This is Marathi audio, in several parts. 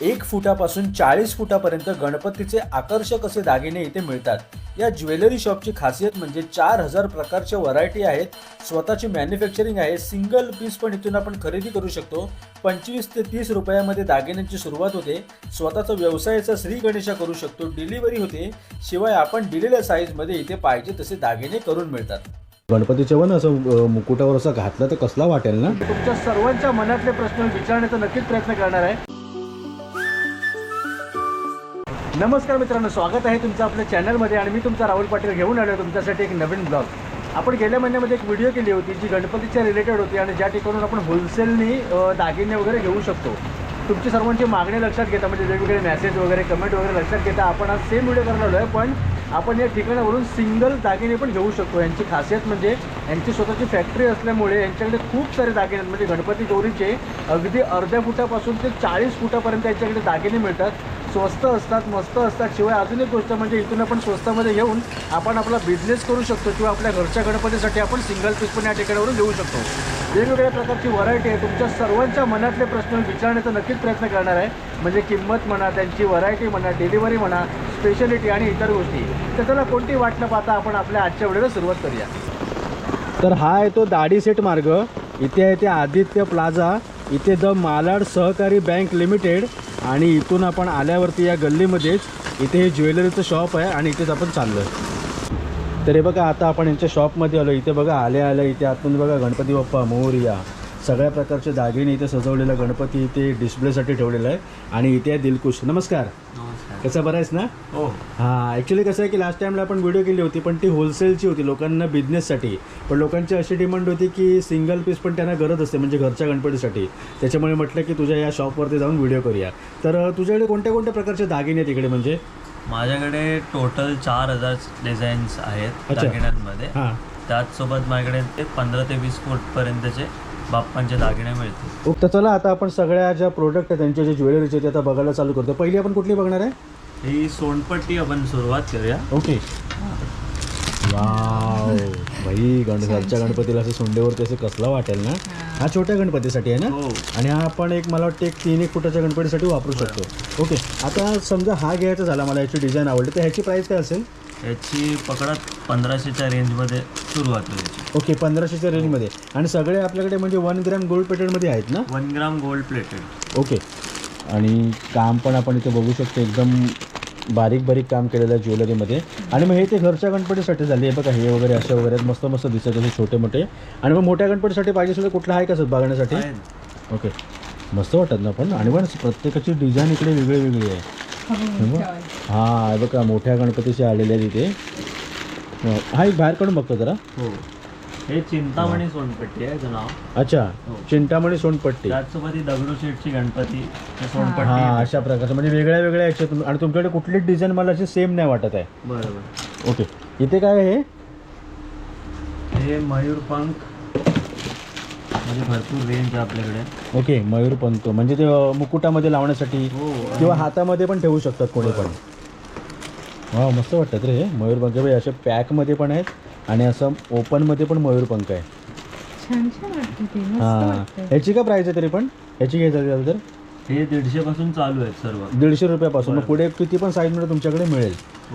एक फुटापासून चाळीस फुटापर्यंत गणपतीचे आकर्षक असे दागिने इथे मिळतात. या ज्वेलरी शॉपची खासियत म्हणजे चार हजार प्रकारच्या व्हरायटी आहेत. स्वतःची मॅन्युफॅक्चरिंग आहे. सिंगल पीस पण इथून आपण खरेदी करू शकतो. पंचवीस ते तीस रुपयामध्ये दागिन्यांची सुरुवात होते. स्वतःचा व्यवसायाचा श्री गणेशा करू शकतो. डिलिव्हरी होते. शिवाय आपण दिलेल्या साईजमध्ये इथे पाहिजे तसे दागिने करून मिळतात. गणपतीच्या पण असं मुकुटावर असं घातलं तर कसला वाटेल ना? तुमच्या सर्वांच्या मनातले प्रश्न विचारण्याचा नक्कीच प्रयत्न करणार आहे. नमस्कार मित्रांनो स्वागत आहे तुमचं आपल्या चॅनलमध्ये आणि मी तुमचा राहुल पाटील घेऊन आलो तुमच्यासाठी एक नवीन ब्लॉग आपण गेल्या महिन्यामध्ये एक व्हिडिओ केली होती जी गणपतीच्या रिलेटेड होती आणि ज्या ठिकाणून आपण होलसेलनी दागिने वगैरे घेऊ शकतो. तुमची सर्वांची मागणी लक्षात घेता म्हणजे वेगवेगळे मेसेज वगैरे कमेंट वगैरे लक्षात घेता आपण आज सेम व्हिडिओ करणार आलो आहे पण आपण या ठिकाणावरून सिंगल दागिने पण घेऊ शकतो. यांची खासियत म्हणजे यांची स्वतःची फॅक्टरी असल्यामुळे यांच्याकडे खूप सारे दागिने आहेत. म्हणजे गणपती गौरीचे अगदी अर्ध्या फुटापासून ते चाळीस फुटापर्यंत यांच्याकडे दागिने मिळतात. स्वस्त असतात मस्त असतात. शिवाय अजून एक गोष्ट म्हणजे इथून आपण स्वस्तामध्ये घेऊन आपण आपला बिझनेस करू शकतो किंवा आपल्या घरच्या गणपतीसाठी आपण सिंगल पीस पण या ठिकाणावरून घेऊ शकतो. वेगवेगळ्या प्रकारची व्हरायटी आहे. तुमच्या सर्वांच्या मनातले प्रश्न विचारण्याचा नक्कीच प्रयत्न करणार आहे. म्हणजे किंमत म्हणा त्यांची व्हरायटी म्हणा डिलिव्हरी म्हणा स्पेशलिटी आणि इतर गोष्टी. तर त्याला कोणती वाट न पाहता आपण आपल्या आजच्या वेळेला सुरुवात करूया. तर हा आहे तो दाढी सेट मार्ग. इथे आहे ते आदित्य प्लाझा. इथे द मालाड सहकारी बँक लिमिटेड. आणि इथून आपण आल्यावरती या गल्लीमध्येच इथे हे ज्वेलरीचं शॉप आहे आणि इथेच आपण चाललो तर हे बघा आता आपण यांच्या शॉपमध्ये आलो इथे बघा आल्या आल्या इथे आतमध्ये बघा गणपती बाप्पा मोरया. सगळ्या प्रकारचे दागिने इथे सजवलेला गणपती इथे डिस्प्लेसाठी ठेवलेला आहे. आणि इथे आहे दिलकुश नमस्कार. नमस्कार. कसं बरं आहेस ना? हो. हां ॲक्च्युली कसं आहे की लास्ट टाईमला आपण व्हिडिओ केली होती पण ती होलसेलची होती लोकांना बिझनेससाठी पण लोकांची अशी डिमांड होती की सिंगल पीस पण त्यांना गरज असते म्हणजे घरच्या गणपतीसाठी. त्याच्यामुळे म्हटलं की तुझ्या या शॉपवरती जाऊन व्हिडिओ करूया. तर तुझ्याकडे कोणत्या कोणत्या प्रकारचे दागिने आहेत इकडे म्हणजे? माझ्याकडे टोटल चार हजार डिझाईन्स आहेत. दागिन्यांमध्ये. हां. त्याचसोबत माझ्याकडे ते पंधरा ते वीस फूटपर्यंतचे बाप्पांचे दागिने मिळतील. तर चला आता आपण सगळ्या ज्या प्रोडक्ट आहेत त्यांचे जे ज्वेलरीचे ते आता बघायला चालू करतो. पहिली आपण कुठली बघणार आहे? ही सोनपट्टी आपण सुरुवात करूया. ओके. वाव. भाई गण घरच्या गणपतीला असं सोंडेवरती असं कसला वाटेल ना? हा. छोट्या गणपतीसाठी आहे ना? हो. आणि हा आपण एक मला वाटतं एक तीन एक फुटाच्या गणपतीसाठी वापरू शकतो. ओके. आता समजा हा घ्यायचा झाला मला याची डिझाईन आवडली तर ह्याची प्राईस काय असेल? याची पकडत पंधराशेच्या रेंजमध्ये सुरुवात होईल ओके पंधराशेच्या रेंजमध्ये आणि सगळे आपल्याकडे म्हणजे वन ग्रॅम गोल्ड पेटेडमध्ये आहेत ना? One gram gold plated okay. आणि काम पण आपण इथे बघू शकतो एकदम बारीक बारीक काम केलेलं आहे ज्वेलरीमध्ये आणि मग हे ते घरच्या गणपतीसाठी झाले. बघा हे वगैरे असे वगैरे आहेत. मस्त मस्त दिसत असे छोटे मोठे. आणि मग मोठ्या गणपतीसाठी पाहिजे तर कुठला आहे का सर बघण्यासाठी? ओके. मस्त वाटत ना पण. आणि पण प्रत्येकाची डिझाईन इकडे वेगळी वेगळी आहे. हे बघ. हा हे बघा मोठ्या गणपतीचे आलेले आहेत इथे. हा एक बाहेर काढून बघतो जरा. हो. हे चिंतामणी सोनपट्टी आहे याचं नाव. अच्छा हो. चिंतामणी सोनपट्टी. त्याचसोबत ही दगडूशेठची गणपती हे हा. सोनपट्टी. अशा प्रकारचं. म्हणजे वेगळ्या वेगळ्या याच्यात आणि तुमच्याकडे कुठलीच डिझाईन मला अशी सेम नाही वाटत आहे. बरोबर. ओके. इथे काय आहे? हे मयूरपंख म्हणजे भरपूर रेंज आहे आपल्याकडे. ओके मयूरपंख म्हणजे ते अं, मुकुटामध्ये लावण्यासाठी हो किंवा हातामध्ये पण ठेवू शकतात कोणी पण. वा मस्त वाटतात रे. हे मयूरपंख बघ, असे पॅकमध्ये पण आहेत आणि असं ओपनमध्ये पण मयूरपंख आहे. छान छान वाटतं ते. मस्त हां. वाटतं. ह्याची काय प्राईस आहे तरी पण? ह्याची घ्यायचं झालं तर? हे दीडशे पासून चालू आहेत सर्व. दीडशे रुपयापासून. मग पुढे किती पण साईजमध्ये तुमच्याकडे मिळेल.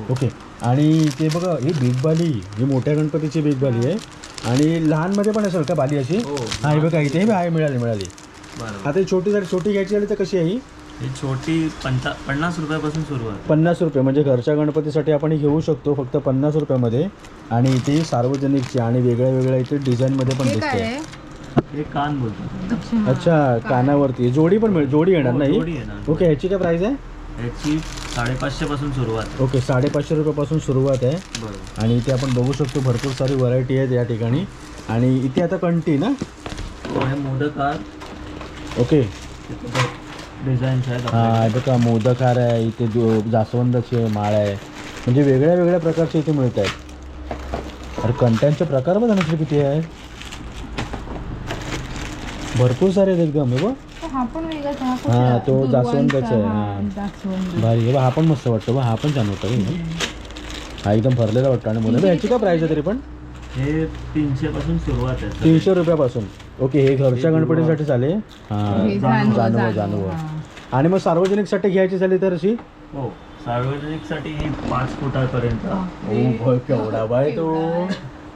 ओके. आणि ते बघा ही बिग बाली. ही मोठ्या गणपतीची बिग बाली आहे. आणि लहानमध्ये पण असेल का बाली अशी? हो. हा हे बघा इथे आहे मिळाली मिळाली. बरोबर. आता ही छोटी जर छोटी घ्यायची झाली तर कशी आहे ही? ही छोटी पंचा पन्नास रुपयापासून सुरुवात पन्नास रुपये म्हणजे घरच्या गणपतीसाठी आपण ही घेऊ शकतो फक्त पन्नास रुपयामध्ये. आणि इथे सार्वजनिकची आणि वेगळ्या वेगळ्या इथे डिझाईनमध्ये पण हे काय दिसते. आहे? हे कान बोलतात. अच्छा. कानावरती. जोडी पण मिळेल जोडी येणार हो, नाही? जोडी येणार. ओके ह्याची काय प्राईस आहे? याची साडेपाचशे पासून सुरुवात. ओके साडेपाचशे रुपयापासून सुरुवात आहे. बरोबर. आणि इथे आपण बघू शकतो भरपूर सारी व्हरायटी आहेत या ठिकाणी. आणि इथे आता कंटी ना? हो, हे मोदकार ओके. डिझाईन्स आहेत हा आपल्याकडे. बघा मोदक हार आहे इथे जो जास्वंदाची माळ आहे. म्हणजे वेगळ्या वेगळ्या प्रकारचे इथे मिळत आहेत. अरे कंट्यांचे प्रकार बघा ना किती आहे. भरपूर सारे आहेत एकदम हे बघ. हा पण वेगळाच आहे. कुठला? तो जास्वंदाचा आहे, हा. जास्वंद. भारी हे बघ, हा पण मस्त वाटतो. हा पण छान वाटतो बघ. हा एकदम भरलेला वाटतो. आणि मोदक ह्याची काय प्राईस आहे तरी पण? हे तीनशे पासून सुरुवात आहे तीनशे रुपयापासून. ओके हे घरच्या गणपतीसाठी चालेल हां जानवं हा. आणि मग सार्वजनिकसाठी घ्यायची झाली तर अशी? हो सार्वजनिकसाठी ही पाच फुटापर्यंत. ओ केवढा बाय तो.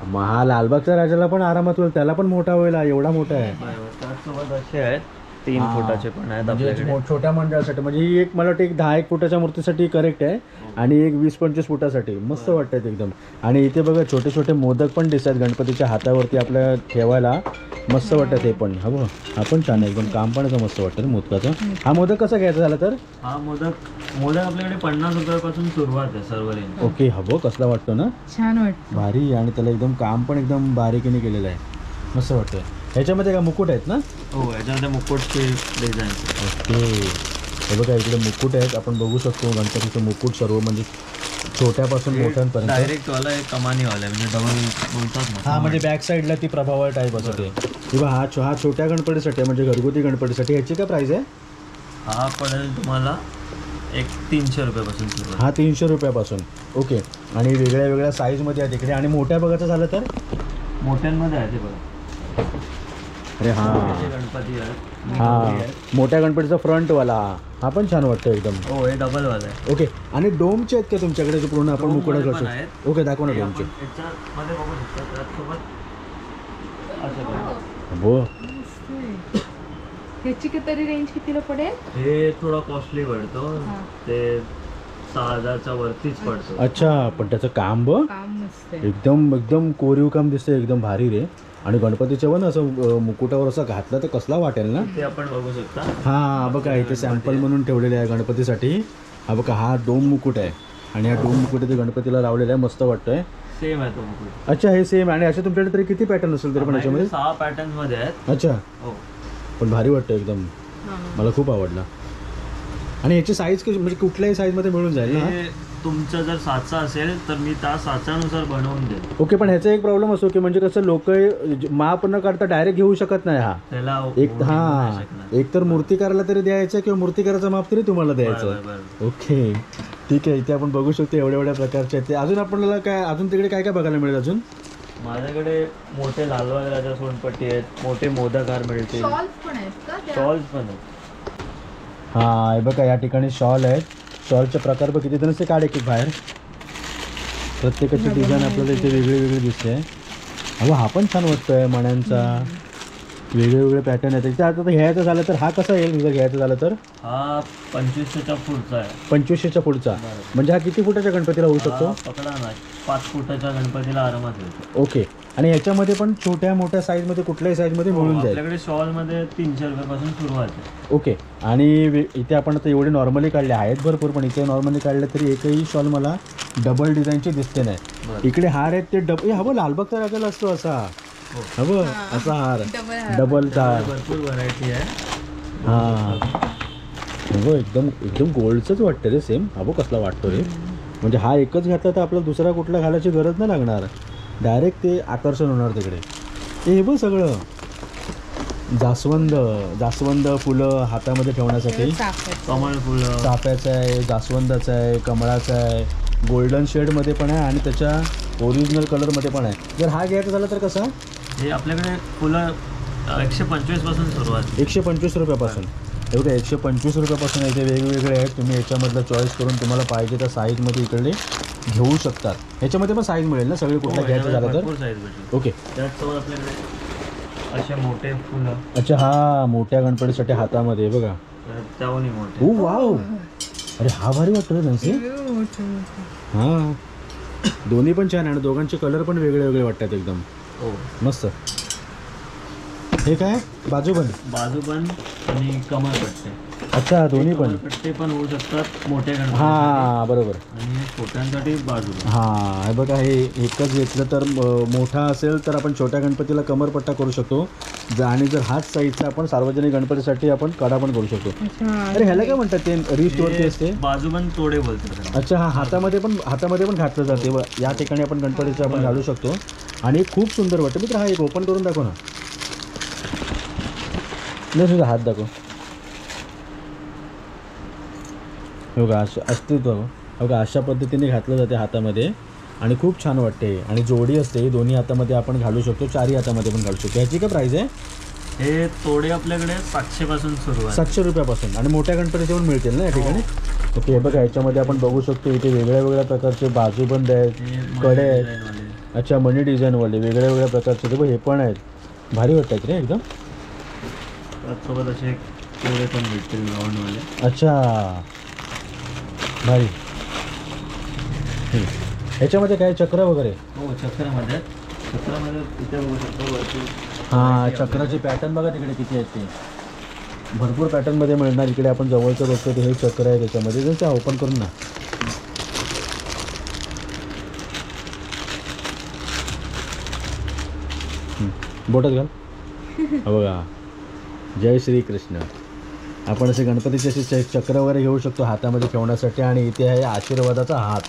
मग हा लालबागच्या राजाला पण आरामात होईल. त्याला पण मोठा होईल. हा एवढा मोठा आहे. बरोबर. त्याचसोबत असे आहेत. तीन हा. फुटाचे पण आहेत म्हणजे आपल्याकडे. मो- छोट्या मंडळासाठी. म्हणजे ही एक मला वाटतं एक दहा एक फुटाच्या मूर्तीसाठी करेक्ट आहे आणि एक वीस पंचवीस फुटासाठी. मस्त वाटतात एकदम. आणि इथे बघा छोटे छोटे मोदक पण दिसतात गणपतीच्या हातावरती आपल्या ठेवायला. मस्त वाटतं ते पण. हा बघ हा पण छान आहे. एकदम काम पण असं मस्त वाटतं मोदकाचं. हा मोदक कसा घ्यायचा झाला तर? हा मोदक मोदक आपल्याकडे पन्नास रुपयापासून सुरुवात आहे सर्व रेंज ओके हा बघ कसला वाटतो ना. छान वाटतं. भारी आणि त्याला एकदम काम पण एकदम बारीकीने केलेलं आहे. मस्त वाटतं. ह्याच्यामध्ये का मुकुट आहेत ना? हो याच्यामध्ये मुकुटची डिझाईन ओके. हे बघा इकडे मुकुट आहेत. आपण बघू शकतो गणपतीचं मुकुट सर्व म्हणजे छोट्यापासून मोठ्यांपर्यंत. डायरेक्ट वाला एक कमानीवाला आहे म्हणजे डबल बोलतात ना. हा म्हणजे बॅक साईडला ती प्रभावळ टाईप असं ते किंवा हा छो- हा छोट्या गणपतीसाठी आहे, म्हणजे घरगुती गणपतीसाठी. ह्याची काय प्राईस आहे? हा पडेल तुम्हाला एक तीनशे रुपयापासून हा तीनशे रुपयापासून. ओके. आणि वेगळ्या वेगळ्या साईजमध्ये आहेत इकडे आणि मोठ्या बघायचं झालं तर? मोठ्यांमध्ये आहे ते बघा. अरे हा. हे. गणपती आहेत हा. मोठ्या गणपतीचा फ्रंटवाला. हा पण छान वाटतं एकदम. हो हे डबल वाला आहे. ओके. आणि डोमचे आहेत का तुमच्याकडे जो पूर्ण आपण मुकुडा पण करतो. ओके दाखव ना हे डोमचे. आपण याच्यामध्ये बघू शकता. त्याचसोबत असं बघा. हो मस्त आहे. ह्याची कि तरी रेंज कितीला पडेल? हे थोडा कॉस्टली पडतो. हा. ते सहा हजारच्या वरतीच पडतो. अच्छा पण त्याचं काम बघ. काम मस्त आहे. एकदम एकदम कोरीव काम दिसतंय. एकदम भारी रे. आणि गणपतीच्या पण असं मुकुटावर असं घातलं तर कसला वाटेल ना? ते आपण बघू शकता. हा बघा इथे सॅम्पल म्हणून ठेवलेले आहे गणपतीसाठी. हा बघा हा डोम मुकुट आहे. आणि हा डोम मुकुट इथे गणपतीला लावलेला आहे मस्त वाटतंय. सेम आहे तो मुकुट. अच्छा हे सेम आणि असे तुमच्याकडे तरी किती पॅटर्न असेल तरी पण याच्यामध्ये? सहा पॅटर्नमध्ये आहेत. अच्छा. हो. पण भारी वाटतं एकदम. मला खूप आवडला. आणि याची साईज कशी म्हणजे कुठल्याही साईजमध्ये मिळून जाईल ना? तुमचं जर साचा असेल तर मी त्या साच्यानुसार बनवून देईल ओके पण ह्याचा एक प्रॉब्लेम असतो की म्हणजे कसं लोक माप न काढता डायरेक्ट घेऊ शकत नाही हा. त्याला एक हा. एक तर मूर्तिकाराला तरी द्यायचं किंवा मूर्तिकाराचं माप तरी तुम्हाला द्यायचं. ओके ठीक आहे इथे आपण बघू शकतो एवढ्या एवढ्या प्रकारचे आहेत ते. अजून आपल्याला काय अजून तिकडे काय काय बघायला मिळेल अजून? माझ्याकडे मोठे लालबाग राजा सोनपट्टी आहेत मोठे मोदक हार मिळतील. शॉल्स पण आहेत का त्या? शॉल्स पण आहेत. हा हे बघा या ठिकाणी शॉल आहेत. शॉलचे प्रकार बघ किती जण काढ एक बाहेर. प्रत्येकाची डिझाईन आपल्याला इथे. वेगळी वेगळी दिसते. अहो हा पण छान वाटतोय मण्यांचा. वेगळे वेगळे पॅटर्न आहेत. इथे आता घ्यायचं झालं तर हा कसा येईल? जर घ्यायचं झालं तर? हा पंचवीसच्या पुढचा आहे. पंचवीसशेच्या पुढचा. म्हणजे हा किती फुटाच्या गणपतीला होऊ शकतो? पकडा ना. पाच फुटाच्या गणपतीला आरामात येतो. ओके. आणि ह्याच्यामध्ये पण छोट्या मोठ्या साईजमध्ये कुठल्याही साईजमध्ये मिळून जाईल. आपल्याकडे शॉलमध्ये तीनशे रुपयापासून सुरुवात आहे. ओके. आणि वे- इथे आपण आता एवढे नॉर्मली काढले आहेत भरपूर पण इथे नॉर्मली काढले तरी एकही शॉल मला डबल डिझाईनची दिसते नाही. इकडे हार आहेत ते डब ए हा बघ लालबागचा राजाला असतो असा. हा. बघ असा हार. डबल हार. डबलचा भरपूर व्हरायटी आहे. हा. हा बघ एकदम एकदम गोल्डचंच वाटतं रे सेम हा बघ कसला वाटतो रे म्हणजे हा एकच घातला तर आपल्याला दुसरा कुठला घालायची गरज नाही लागणार. डायरेक्ट ते आकर्षण होणार तिकडे. हे बघ सगळं. जास्वंद जास्वंद फुलं हातामध्ये ठेवण्यासाठी. कमळ फुलं. चाफ्याचं आहे जास्वंदाचं आहे कमळाचं आहे. गोल्डन शेडमध्ये पण आहे आणि त्याच्या ओरिजिनल कलरमध्ये पण आहे. जर हा घ्यायचा झाला तर कसा? हे आपल्याकडे फुलं एकशे पंचवीसपासून सुरुवात. आहे. एकशे पंचवीस रुपयापासून. एवढे एकशे पंचवीस रुपयापासून याचे वेगवेगळे आहेत. तुम्ही याच्यामधलं चॉईस करून तुम्हाला पाहिजे त्या साईजमध्ये इकडे घेऊ शकतात. ह्याच्यामध्ये पण साईज मिळेल ना सगळे कुठला हो, घ्यायचं झालं तर? साईज भेटेल. ओके. त्याचसोबत आपल्याकडे असे मोठे फुलं. अच्छा हा मोठ्या गणपतीसाठी हातामध्ये बघा. तर त्याहूनही मोठे. Oh wow. अरे हा भारी वाटतो नसे. हां. दोन्ही पण छान आहे आणि दोघांचे कलर पण वेगळे वेगळे वाटतात एकदम. हो. मस्त. हे काय? बाजूबंद बाजू पण आणि कमळ पट्टे अच्छा दोन्ही पण. कमळपट्टे पण होऊ शकतात मोठ्या गणपती हा बरोबर. आणि हे छोट्यांसाठी बाजूला. हा हे बघा हे एकच घेतलं तर मोठा असेल तर आपण छोट्या गणपतीला कमरपट्टा करू शकतो. ज- आणि जर हाच साईजचा आपण सार्वजनिक गणपतीसाठी आपण कडा पण करू शकतो. अच्छा. अरे ह्याला काय म्हणतात ते? रिस्ट वरती असते? बाजू पण तोडे बोलतात त्याला. अच्छा हा हातामध्ये पण हातामध्ये पण घातलं जाते. व या ठिकाणी आपण गणपतीचे आपण घालू शकतो. आणि खूप सुंदर वाटतं. मित्र हा एक ओपन करून दाखव ना. नाही तुझा हात दाखव. हो का अशा अस्तित्व. हो का अशा पद्धतीने घातलं जाते हातामध्ये आणि खूप छान वाटते आणि जोडी असते ही दोन्ही हातामध्ये आपण घालू शकतो चारही हातामध्ये पण घालू शकतो. ह्याची काय प्राईस आहे? हे तोडे आपल्याकडे सातशे पासून सुरू आहे. सातशे रुपयापासून. आणि मोठ्या गणपतीचे पण मिळतील ना या ठिकाणी? ओके हे बघा याच्यामध्ये आपण बघू शकतो इथे वेगळ्या वेगळ्या प्रकारचे बाजूबंद आहेत हे कडे आहेत. अच्छा मनी डिझाईनवाले वेगळ्या वेगळ्या प्रकारचे. ते बघ हे पण आहेत. भारी वाटतात रे एकदम. त्याचसोबत असे तोडे पण भेटतील अच्छा. भारी. ह्याच्यामध्ये काय चक्र वगैरे? हो चक्रामध्ये. चक्रामध्ये इथे बघू शकतो वरती. हां चक्राचे पॅटर्न बघा तिकडे किती आहेत ते. भरपूर पॅटर्नमध्ये मिळणार. इकडे आपण जवळचं बघतो ते हे चक्र आहे त्याच्यामध्ये. जर त्या ओपन करून ना. बोटात घाल. बघा. जय श्री कृष्ण आपण असे गणपतीचे असे चक्र वगैरे घेऊ शकतो हातामध्ये ठेवण्यासाठी आणि इथे आहे आशीर्वादाचा हात.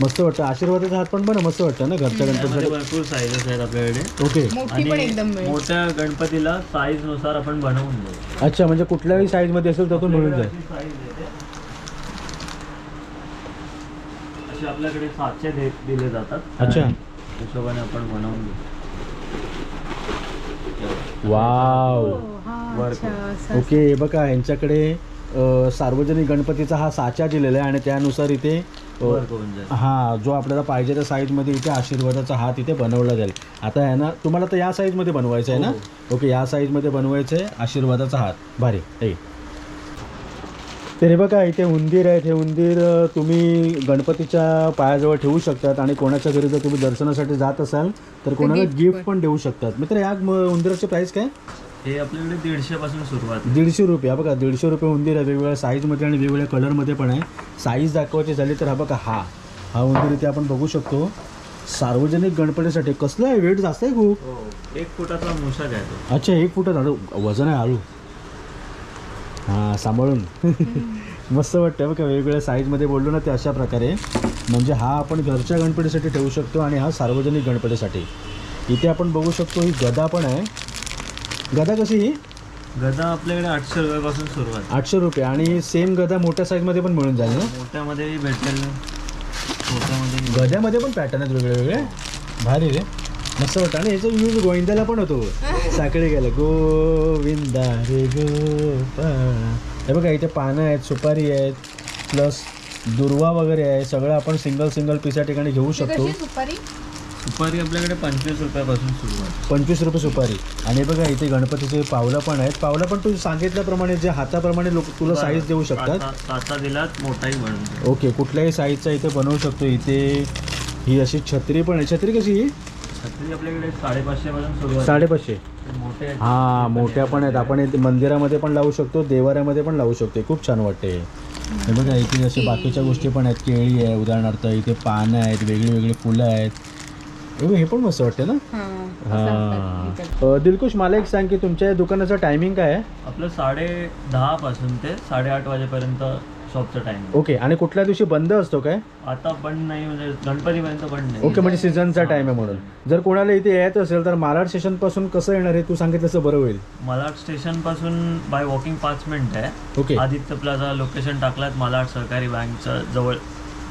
मस्त वाटतं. आशीर्वादाचा हात पण बरं मस्त वाटतं ना घरच्या गणपतीसाठी? भरपूर साईजेस आहेत आपल्याकडे. ओके. मोठी पण एकदम मिळेल. मोठ्या गणपतीला साईजनुसार आपण बनवून देऊ. अच्छा म्हणजे कुठल्याही साईजमध्ये असेल त्यातून मिळून जाईल अशी size येते. असे आपल्याकडे सातशे दे- दिले जातात. अच्छा. आणि हिशोबाने आपण बनवून देऊ. वाव. हा, ओके हे बघा यांच्याकडे सार्वजनिक गणपतीचा हा साचा दिलेला आहे आणि त्यानुसार इथे जाईल हा जो आपल्याला पाहिजे त्या साईजमध्ये इथे आशीर्वादाचा हात इथे बनवला जाईल. आता आहे ना तुम्हाला तर या साईजमध्ये बनवायचं आहे ना? ओके या साईजमध्ये बनवायचं आहे आशीर्वादाचा हात. भारी हे. तर हे बघा इथे उंदीर आहेत. हे उंदीर तुम्ही गणपतीच्या पायाजवळ ठेवू शकतात आणि कोणाच्या घरी जर तुम्ही दर्शनासाठी जात असाल तर कोणाला गिफ्ट पण. देऊ शकतात. मित्र या उंदीराची प्राईस काय? हे आपल्याकडे दीडशे पासून सुरुवात आहे. दीडशे रुपये. हा बघा दीडशे रुपये उंदीर आहे वेगवेगळ्या साईजमध्ये आणि वेगवेगळ्या कलरमध्ये पण आहे. साईज दाखवायची झाली तर हा बघा हा. हा उंदीर इथे आपण बघू शकतो. सार्वजनिक गणपतीसाठी कसलं आहे? वेट जास्त आहे खूप. हो एक फुटाचा आहे तो. अच्छा एक फुटात हळू वजन आहे हळू हां सांभाळून. मस्त वाटतं बघा वेगवेगळ्या साईजमध्ये बोललो ना ते अशा प्रकारे. म्हणजे हा आपण घरच्या गणपतीसाठी ठेवू शकतो आणि हा सार्वजनिक गणपतीसाठी. इथे आपण बघू शकतो ही गदा पण आहे. गदा कशी ही? गदा आपल्याकडे आठशे रुपयापासून सुरुवात. आहे. आठशे रुपये. आणि सेम गदा मोठ्या साईजमध्ये पण मिळून जाईल ना? मोठ्यामध्येही भेटेल. छोट्यामध्ये गद्यामध्ये पण पॅटर्न आहेत वेगळे वेगळे. भारी रे. मस्त वाटतं. आणि याचा यूज गोविंदाला पण होतो. साकडे गेलं. गोविंदा रे हे बघा इथे पानं आहेत सुपारी आहेत प्लस दुर्वा वगैरे आहे. सगळं आपण सिंगल सिंगल पीस या ठिकाणी घेऊ शकतो. कशी सुपारी? सुपारी आपल्याकडे पंचवीस रुपयापासून सुरुवात आहे. पंचवीस रुपये सुपारी. आणि बघा इथे गणपतीचे पावलं पण आहेत. पावलं पण तू सांगितल्याप्रमाणे जे हाताप्रमाणे लोक तुला साईज देऊ शकतात. साचा दिलात मोठाही बनतो ओके कुठल्याही साईजचा इथे बनवू शकतो. इथे ही अशी छत्री पण आहे. छत्री कशी ही? छत्री आपल्याकडे साडेपाचशे पासून सुरुवात साडेपाचशे. आहे. मोठे आहेत. हा मोठ्या पण आहेत. आपण इथे मंदिरामध्ये पण लावू शकतो देवाऱ्यामध्ये पण लावू शकतो. खूप छान वाटते. हे बघा इथे अशा बाकीच्या गोष्टी पण आहेत. केळी आहे उदाहरणार्थ इथे पानं आहेत वेगळी वेगळी फुलं आहेत. हे हे पण मस्त वाटते ना? हा दिलकुश मला एक सांग की तुमच्या या दुकानाचं टायमिंग काय आहे? आपलं साडे दहा पासून ते साडेआठ वाजेपर्यंत शॉपचं टाइम ओके आणि कुठल्या दिवशी बंद असतो काय? आता बंद नाही म्हणजे गणपतीपर्यंत बंद नाही. ओके म्हणजे सीझनचा टाइम आहे म्हणून. जर कोणाला इथे यायचं असेल तर मालाड स्टेशनपासून कसं येणार आहे? तू सांगितलं बरं होईल. मालाड स्टेशनपासून बाय वॉकिंग पाच मिनिट आहे. ओके. आदित्य प्लाझा लोकेशन टाकलात मालाड सहकारी बँकच्या जवळ.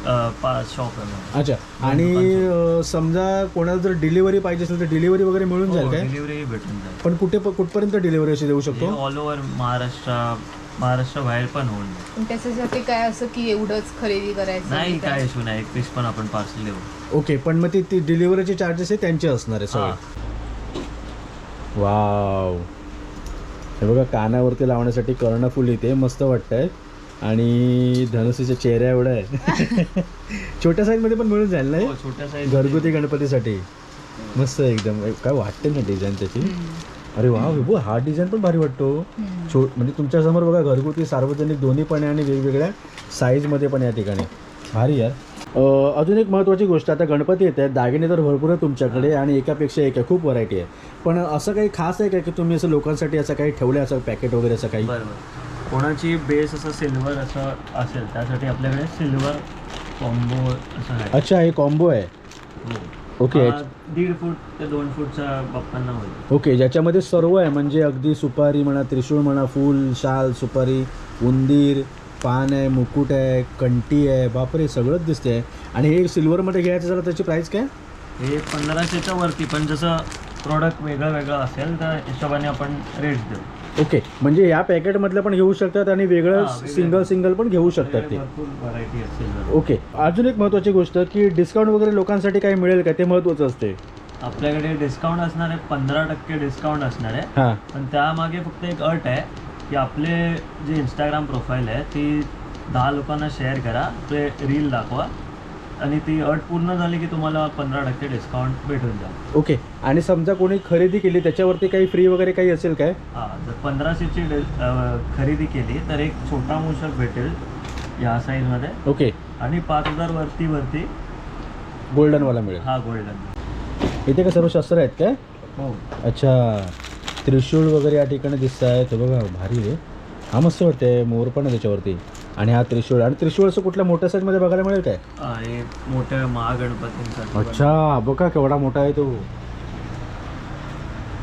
पाच शॉप आहे अच्छा. आणि अ, समजा कोणाला जर डिलिव्हरी पाहिजे असेल तर डिलिव्हरी वगैरे मिळून जाईल काय? डिलिव्हरी भेटून जाईल. पण कुठे कुठपर्यंत डिलिव्हरी अशी देऊ शकतो? ऑल ओव्हर महाराष्ट्र महाराष्ट्र बाहेर पण होऊन जाईल. पण त्याच्यासाठी काय असं की एवढंच खरेदी करायचं नाही काय इशू नाही. एक पीस पण आपण पार्सल देऊ. ओके पण मग ती ती डिलिव्हरीचे चार्जेस आहे त्यांचे असणार आहे हा. सगळे वाव. हे बघा कानावरती लावण्यासाठी कर्णफुल इथे मस्त वाटतंय. आणि धनुसीच्या चेहऱ्या एवढं आहे. छोट्या साईजमध्ये पण मिळून जाईल हो, ना छोट्या साईज घरगुती गणपतीसाठी. मस्त एकदम. काय वाटते ना डिझाईन त्याची? अरे वा विभू हा डिझाईन पण भारी वाटतो. छो म्हणजे तुमच्यासमोर बघा घरगुती सार्वजनिक दोन्ही पण आहे आणि वेगवेगळ्या साईजमध्ये पण या ठिकाणी. भारी यार. अजून एक महत्त्वाची गोष्ट आता गणपती येत आहेत. दागिने तर भरपूर आहे तुमच्याकडे आणि एकापेक्षा एक आहे खूप व्हरायटी आहे. पण असं काही खास आहे का की तुम्ही असं लोकांसाठी असं काही ठेवलं असं पॅकेट वगैरे असं काही? कोणाची बेस असं सिल्वर असं असेल त्यासाठी आपल्याकडे सिल्वर कॉम्बो असं आहे. अच्छा हे कॉम्बो आहे. हो. ओके. हा दीड फूट ते दोन फूटच्या बाप्पांना होईल. ओके ज्याच्यामध्ये सर्व आहे म्हणजे अगदी सुपारी म्हणा त्रिशूळ म्हणा फूल शाल सुपारी उंदीर पान आहे मुकुट आहे कंटी आहे बापरे सगळंच दिसते आणि हे सिल्वरमध्ये घ्यायचं झालं त्याची प्राईस काय? हे पंधराशेच्या वरती पण जसं प्रोडक्ट वेगळं वेगळं असेल तर हिशोबाने आपण रेट्स देऊ. ओके म्हणजे या पॅकेटमधलं पण घेऊ शकतात आणि वेगळं. सिंगल सिंगल पण घेऊ शकतात ते. व्हरायटी असेल. ओके अजून एक महत्त्वाची गोष्ट की डिस्काउंट वगैरे लोकांसाठी काही मिळेल का? ते महत्त्वाचं असते. आपल्याकडे डिस्काउंट असणार आहे पंधरा टक्के डिस्काउंट असणार आहे. हां. पण त्यामागे फक्त एक अट आहे की आपले जे इंस्टाग्राम प्रोफाईल आहे ती दहा लोकांना शेअर करा ते रील दाखवा. आणि ती अट पूर्ण झाली की तुम्हाला पंधरा टक्के डिस्काउंट भेटून जाईल. ओके. आणि समजा कोणी खरेदी केली त्याच्यावरती काही फ्री वगैरे काही असेल काय? हां जर पंधराशेची डे अं, खरेदी केली तर एक छोटा मूषक भेटेल या साईजमध्ये ओके. आणि पाच हजार वरती वरती गोल्डनवाला मिळेल. हा गोल्डन इथे का सर्व शस्त्र आहेत काय? हो. अच्छा. त्रिशूळ वगैरे या ठिकाणी दिसत आहे ते बघा भारी आहे. हा मस्त वाटते मोर पण आहे त्याच्यावरती. आणि हा त्रिशूळ. आणि त्रिशूळ असं कुठल्या मोठ्या साईजमध्ये बघायला मिळेल काय? मोठ्या महागणपतींसाठी अच्छा बघा केवढा मोठा आहे तो.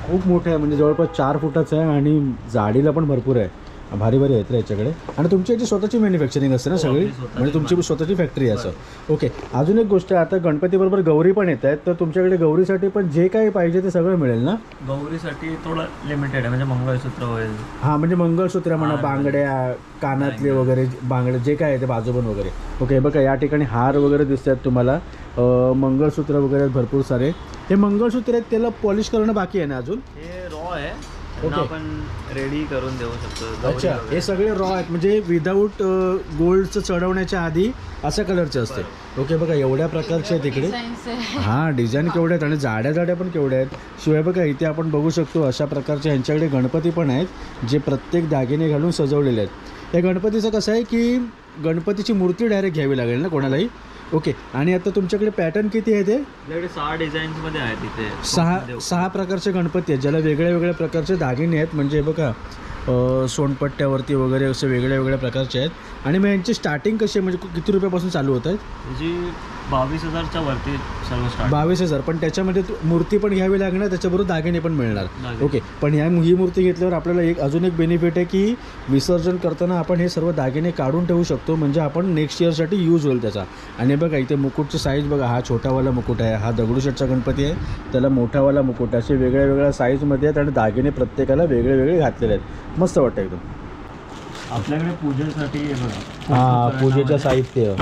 खूप मोठा आहे म्हणजे जवळपास चार फुटाचा आहे आणि जाडीला पण भरपूर आहे. भारी भारी आहेत रे याच्याकडे. आणि तुमची याची स्वतःची मॅन्युफॅक्चरिंग असते ना हो, सगळी? स्वतःची म्हणजे तुमची स्वतःची फॅक्टरी आहे असं. ओके अजून एक गोष्ट आहे आता गणपतीबरोबर गौरी पण येत आहेत तर तुमच्याकडे गौरीसाठी पण जे काही पाहिजे ते सगळं मिळेल ना? गौरीसाठी थोडं लिमिटेड आहे म्हणजे मंगळसूत्र होईल. हा म्हणजे मंगळसूत्र म्हणा बांगड्या कानातले वगैरे बांगडे जे काय आहे ते बाजूबन वगैरे. ओके बघा या ठिकाणी हार वगैरे दिसत आहेत तुम्हाला. मंगळसूत्र वगैरे भरपूर सारे. हे मंगळसूत्र आहेत त्याला पॉलिश करणं बाकी आहे ना अजून? हे रॉ आहे. त्यांना. आपण रेडी करून देऊ शकतो. गौरी अच्छा वगैरे. हे सगळे रॉ आहेत. म्हणजे विदाऊट गोल्डचं चढवण्याच्या आधी अशा कलरचे असते ओके बघा एवढ्या प्रकारचे आहेत इकडे. हां डिझाईन केवढे आहेत आणि जाड्या जाड्या पण केवढ्या आहेत. शिवाय बघा इथे आपण बघू शकतो अशा प्रकारचे ह्यांच्याकडे गणपती पण आहेत जे प्रत्येक दागिने घालून सजवलेले आहेत. या गणपतीचं कसं आहे की गणपतीची मूर्ती डायरेक्ट घ्यावी लागेल ना कोणालाही? ओके. आणि आता तुमच्याकडे पॅटर्न किती आहे ते? आपल्याकडे सहा डिझाईन्समध्ये आहेत इथे सहा देऊ. सहा प्रकारचे गणपती आहेत ज्याला वेगळ्या वेगळ्या प्रकारचे दागिने आहेत. म्हणजे बघा अ, सोनपट्ट्यावरती वगैरे असे वेगळ्या वेगळ्या प्रकारचे आहेत. आणि मग यांची स्टार्टिंग कशी आहे? म्हणजे किती रुपयापासून चालू होत आहेत? त्याची बावीस हजारच्या वरती सर्व स्टार्ट बावीस हजार. पण त्याच्यामध्ये तू- मूर्ती पण घ्यावी लागणार त्याच्याबरोबर दागिने पण मिळणार. दागिने. ओके. पण ह्या ही मूर्ती घेतल्यावर आपल्याला एक अजून एक बेनिफिट आहे की विसर्जन करताना आपण हे सर्व दागिने काढून ठेवू शकतो. म्हणजे आपण नेक्स्ट इयरसाठी यूज होईल त्याचा. आणि बघा इथे मुकुटची साईज बघा हा छोटावाला मुकुट आहे हा दगडूशेठचा गणपती आहे. त्याला मोठावाला मुकुट आहे. असे वेगळ्या वेगळ्या साईजमध्ये आहेत आणि दागिने प्रत्येकाला वेगळे वेगळे घातलेले आहेत. मस्त वाटतं एकदम. आपल्याकडे पूजेसाठी हे पूजेचं साहित्य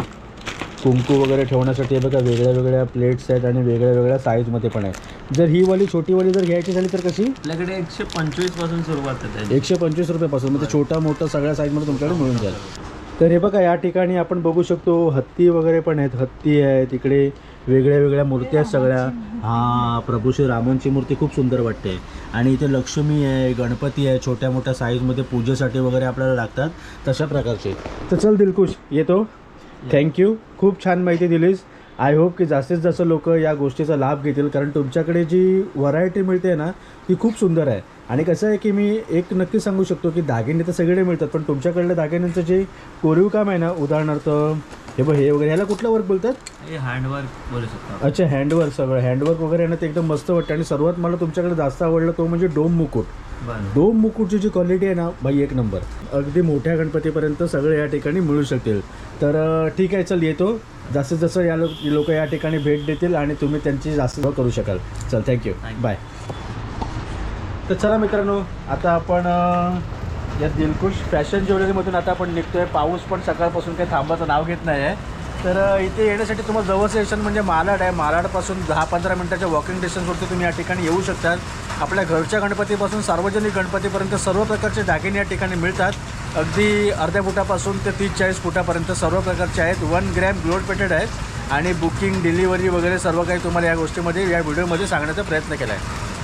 कुंकू वगैरे ठेवण्यासाठी बघा वेगळ्या वेगळ्या प्लेट्स आहेत आणि वेगळ्या वेगळ्या साईजमध्ये पण आहे. जर ही वाली छोटी वाली जर घ्यायची झाली तर कशी? आपल्याकडे एकशे पंचवीसपासून सुरुवात आहे एकशे पंचवीस रुपयापासून. म्हणजे छोटा मोठा सगळ्या साईजमध्ये तुमच्याकडे मिळून जाईल. तर हे बघा या ठिकाणी आपण बघू शकतो हत्ती वगैरे पण आहेत. हत्ती आहे तिकडे वेगळ्या वेगळ्या मूर्ती आहेत सगळ्या. हां प्रभू श्री रामांची मूर्ती खूप सुंदर वाटते. आणि इथे लक्ष्मी आहे गणपती आहे छोट्या मोठ्या साईजमध्ये पूजेसाठी वगैरे आपल्याला लागतात तशा प्रकारचे. तर चल दिलखुश येतो. थँक्यू खूप छान माहिती दिलीस. आय होप की जास्तीत जास्त लोक या गोष्टीचा लाभ घेतील कारण तुमच्याकडे जी व्हरायटी मिळते ना ती खूप सुंदर आहे. आणि कसं आहे की मी एक नक्की सांगू शकतो की दागिने तर सगळे मिळतात पण तुमच्याकडल्या दागिन्यांचं जे कोरीव काम आहे ना उदाहरणार्थ हे बघ हे वगैरे ह्याला कुठलं वर्क बोलतात? हे हँडवर्क बोलू शकतो. अच्छा हँडवर्क सगळं. हँडवर्क वगैरे आहे ना ते एकदम मस्त वाटतं. आणि सर्वात मला तुमच्याकडे जास्त आवडलं तो म्हणजे डोम मुकुट. बरं. डोम मुकुटची जी क्वालिटी आहे ना भाई एक नंबर. अगदी मोठ्या गणपतीपर्यंत सगळे या ठिकाणी मिळू शकतील तर अं, ठीक आहे चल येतो. जास्तीत जास्त या लोक या ठिकाणी भेट देतील आणि तुम्ही त्यांची जास्त सेवा करू शकाल. चल थँक्यू Thank you. बाय तर चला मित्रांनो आता आपण अं, या दिलखुश फॅशन ज्वेलरीमधून आता आपण आहे पाऊस पण सकाळपासून काही थांबाचं नाव घेत नाही आहे तर इथे येण्यासाठी तुम्हाला जवळ स्टेशन म्हणजे मालाड आहे. मालाडपासून दहा पंधरा मिनटाच्या वॉकिंग डिस्टन्सवरती तुम्ही या ठिकाणी येऊ शकतात. आपल्या घरच्या गणपतीपासून सार्वजनिक गणपतीपर्यंत सर्व प्रकारचे दागिने या ठिकाणी मिळतात. अगदी अर्ध्या फुटापासून ते तीस चाळीस फुटापर्यंत सर्व प्रकारचे आहेत. वन ग्रॅम ग्लोड पेटेड आहेत. आणि बुकिंग डिलिव्हरी वगैरे सर्व काही तुम्हाला या गोष्टीमध्ये या व्हिडिओमध्ये सांगण्याचा प्रयत्न केला आहे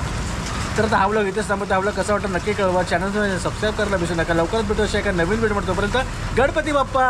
तर आता हा ब्लॉग इथेच थांबतो हा ब्लॉग कसा वाटतं नक्की कळवा. चॅनल सबस्क्राईब करायला विसरू नका. लवकरच भेटू अशा एका नवीन व्हिडिओ तोपर्यंत गणपती बाप्पा!